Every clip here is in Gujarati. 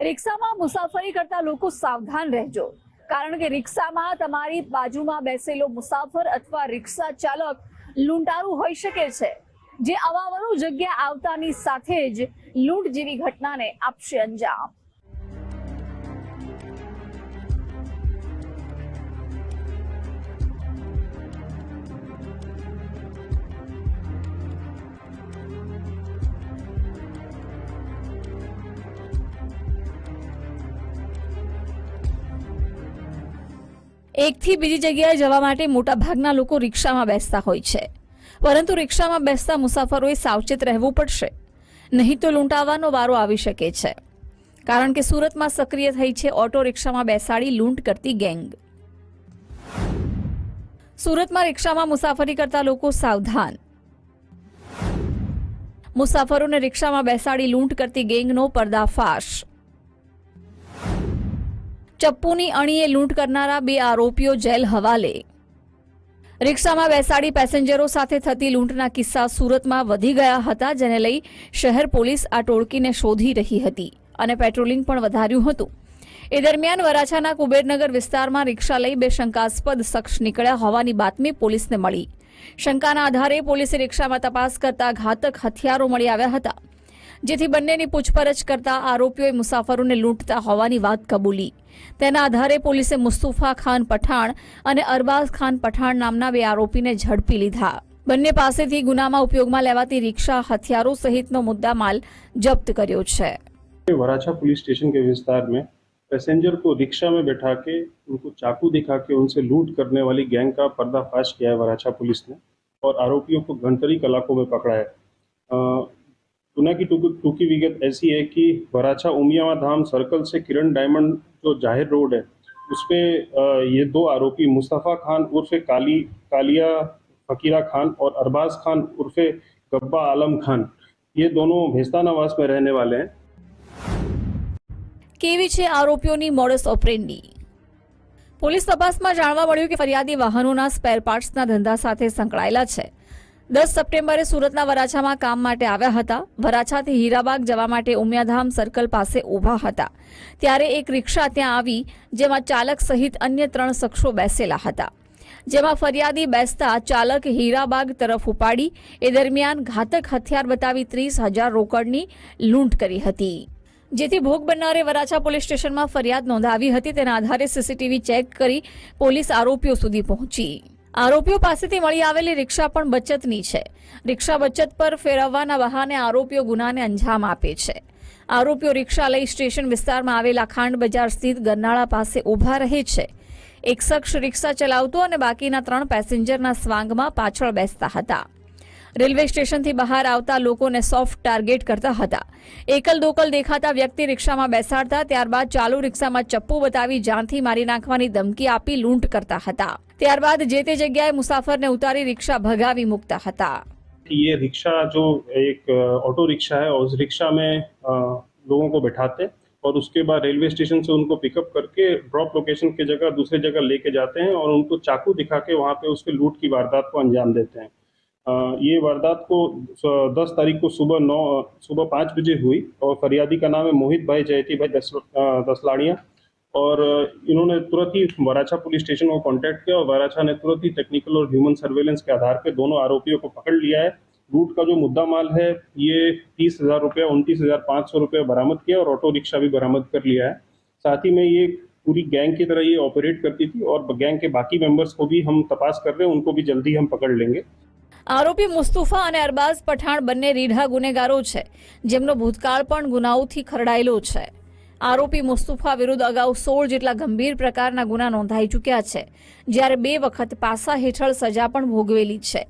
રિક્ષામાં મુસાફરી કરતા લોકો સાવધાન રહેજો. કારણ કે રિક્ષામાં તમારી બાજુમાં બેસેલો મુસાફર અથવા રિક્ષા ચાલક લૂંટારું હોઈ શકે છે. જે અવાવરું જગ્યા આવતાની સાથે જ લૂંટ જેવી ઘટનાને આપશે અંજામ. એકથી બીજી જગ્યાએ જવા માટે મોટાભાગના લોકો રિક્ષામાં બેસતા હોય છે. પરંતુ રિક્ષામાં બેસતા મુસાફરોએ સાવચેત રહેવું પડશે. નહીં તો લૂંટાવાનો વારો આવી શકે છે. કારણ કે સુરતમાં સક્રિય થઈ છે ઓટો રિક્ષામાં બેસાડી લૂંટ કરતી ગેંગ. સુરતમાં રિક્ષામાં મુસાફરી કરતા લોકો સાવધાન. મુસાફરોને રિક્ષામાં બેસાડી લૂંટ કરતી ગેંગનો પર્દાફાશ. ચપ્પુની અણીએ લૂંટ કરનારા બે આરોપીઓ જેલ હવાલે. રિક્ષામાં બેસાડી પેસેન્જરો સાથે થતી લૂંટના કિસ્સા સુરતમાં વધી ગયા હતા, જેને લઈ શહેર પોલીસ આ ટોળકીને શોધી રહી હતી અને પેટ્રોલિંગ પણ વધાર્યું હતું. એ દરમિયાન વરાછાના કુબેરનગર વિસ્તારમાં રિક્ષા લઈ બે શંકાસ્પદ શખ્સ નીકળ્યા હોવાની બાતમી પોલીસને મળી. શંકાના આધારે પોલીસે રિક્ષામાં તપાસ કરતા ઘાતક હથિયારો મળી આવ્યા હતા, જેથી બંનેની પૂછપરછ કરતા આરોપીઓએ મુસાફરોને લૂંટતા હોવાની વાત કબૂલી. તેના આધારે પોલીસે મુસ્તુફા ખાન પઠાણ અને અરબાઝ ખાન પઠાણ નામના બે આરોપીને ઝડપી લીધા બંને પાસેથી ગુનામાં ઉપયોગમાં લેવાતી રિક્ષા હથિયારો સહિતનો મુદ્દામાલ જપ્ત કર્યો છે वराछा पुलिस स्टेशन के विस्तार में पैसेंजर को रिक्शा में बैठा के उनको चाकू दिखा के उनसे लूट करने वाली गैंग का पर्दाफाश किया है वराछा पुलिस ने और आरोपियों को घंटरी कलाकों में पकड़ा है अ, गुना की टूकी टूकी विगत ऐसी है कि वराछा उमियावा धाम सर्कल से किरण डायमंड जो जाहिर रोड है उस पे अ, ये दो आरोपी मुस्तफ़ा खान उर्फे काली कालिया फकीरा खान और अरबाज खान उर्फे गब्बा आलम खान ये दोनों भेस्तानावास में रहने वाले हैं કેવી છે આરોપીઓની મોડસ ઓપરેન્ડી પોલીસ તપાસમાં જાણવા મળ્યું કે ફરિયાદી વાહનોના સ્પેર પાર્ટ્સના ધંધા સાથે સંકળાયેલા છે દસ સપ્ટેમ્બરે સુરતના વરાછામાં કામ માટે આવ્યા હતા. વરાછાથી હીરાબાગ જવા માટે ઉમિયાધામ સર્કલ પાસે ઊભા હતા. ત્યારે એક રિક્ષા ત્યાં આવી, જેમાં ચાલક સહિત અન્ય ત્રણ શખ્સો બેસેલા હતા. જેમાં ફરિયાદી બેસતા ચાલક હીરાબાગ તરફ ઉપાડી, એ દરમિયાન ઘાતક હથિયાર બતાવી ત્રીસ હજાર રોકડની લૂંટ કરી હતી. જેથી ભોગ બનનારે વરાછા પોલીસ સ્ટેશનમાં ફરિયાદ નોંધાવી હતી. તેના આધારે સીસીટીવી ચેક કરી પોલીસ આરોપીઓ સુધી પહોંચી. આરોપીઓ પાસેથી મળી આવેલી રિક્ષા પણ બચતની છે. રિક્ષા બચત પર ફેરવવાના બહાને આરોપીઓ ગુનાને અંજામ આપે છે. આરોપીઓ રિક્ષા લઈ સ્ટેશન વિસ્તારમાં આવેલા ખાંડ બજાર સ્થિત ગરનાળા પાસે ઊભા રહે છે. એક શખ્સ રિક્ષા ચલાવતો અને બાકીના ત્રણ પેસેન્જરના સ્વાંગમાં પાછળ બેસતા હતા. રેલવે સ્ટેશનથી બહાર આવતા લોકોને સોફ્ટ ટાર્ગેટ કરતા હતા. એકલ દોકલ દેખાતા વ્યક્તિ રિક્ષામાં બેસાડતા, ત્યારબાદ ચાલુ રિક્ષામાં ચપ્પુ બતાવી જાનથી મારી નાખવાની ધમકી આપી લૂંટ કરતા હતા. ત્યારબાદ જે તે જગ્યાએ મુસાફરને ઉતારી રિક્ષા ભગાવી મૂકતા હતા कि ये रिक्शा जो एक अ, ऑटो रिक्शा है और उस रिक्शा में अ, लोगों को बैठाते और उसके बाद रेलवे स्टेशन से उनको पिकअप करके ड्रॉप लोकेशन की जगह दूसरी जगह लेके जाते हैं और उनको चाकू दिखा के वहाँ पे उसके लूट की वारदात को अंजाम देते हैं अ, ये वारदात को दस तारीख को सुबह नौ सुबह पाँच बजे हुई और फरियादी का नाम है मोहित भाई जयती भाई दस अ, दसलाड़िया और अ, इन्होंने तुरंत ही वराछा पुलिस स्टेशन को कांटेक्ट किया और वराछा ने तुरंत ही टेक्निकल और ह्यूमन सर्वेलेंस के आधार पे दोनों आरोपियों को पकड़ लिया है लूट का जो मुद्दा माल है ये तीस हजार रुपया उनतीस हजार पाँच सौ रुपया बरामद किया और ऑटो रिक्शा भी बरामद कर लिया है साथ ही में ये पूरी गैंग की तरह ये ऑपरेट करती थी और गैंग के बाकी मेंबर्स को भी हम तपास कर रहे हैं उनको भी जल्दी हम पकड़ लेंगे આરોપી મુસ્તુફા અને અરબાઝ પઠાણ બંને રીઢા ગુનેગારો છે જેમનો ભૂતકાળ પણ ગુનાઓથી ખરડાયેલો છે આરોપી મુસ્તુફા વિરુદ્ધ અગાઉ સોળ જેટલા ગંભીર પ્રકારના ગુના નોંધાઈ ચૂક્યા છે, જ્યારે બે વખત પાસા હેઠળ સજા પણ ભોગવેલી છે.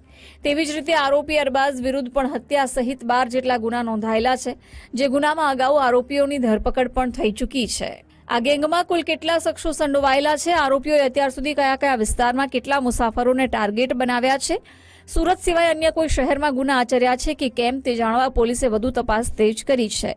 તેવી જ રીતે આરોપી અરબાઝ વિરુદ્ધ પણ હત્યા સહિત બાર જેટલા ગુના નોંધાયેલા છે, જે ગુનામાં અગાઉ આરોપીઓની ધરપકડ પણ થઈ ચૂકી છે. આ ગેંગમાં કુલ કેટલા શખ્સો સંડોવાયેલા છે? આરોપીઓએ અત્યાર સુધી કયા કયા વિસ્તારમાં કેટલા મુસાફરોને ટાર્ગેટ બનાવ્યા છે? સુરત સિવાય અન્ય કોઈ શહેરમાં ગુના આચર્યા છે કે કેમ તે જાણવા પોલીસે વધુ તપાસ તેજ કરી છે.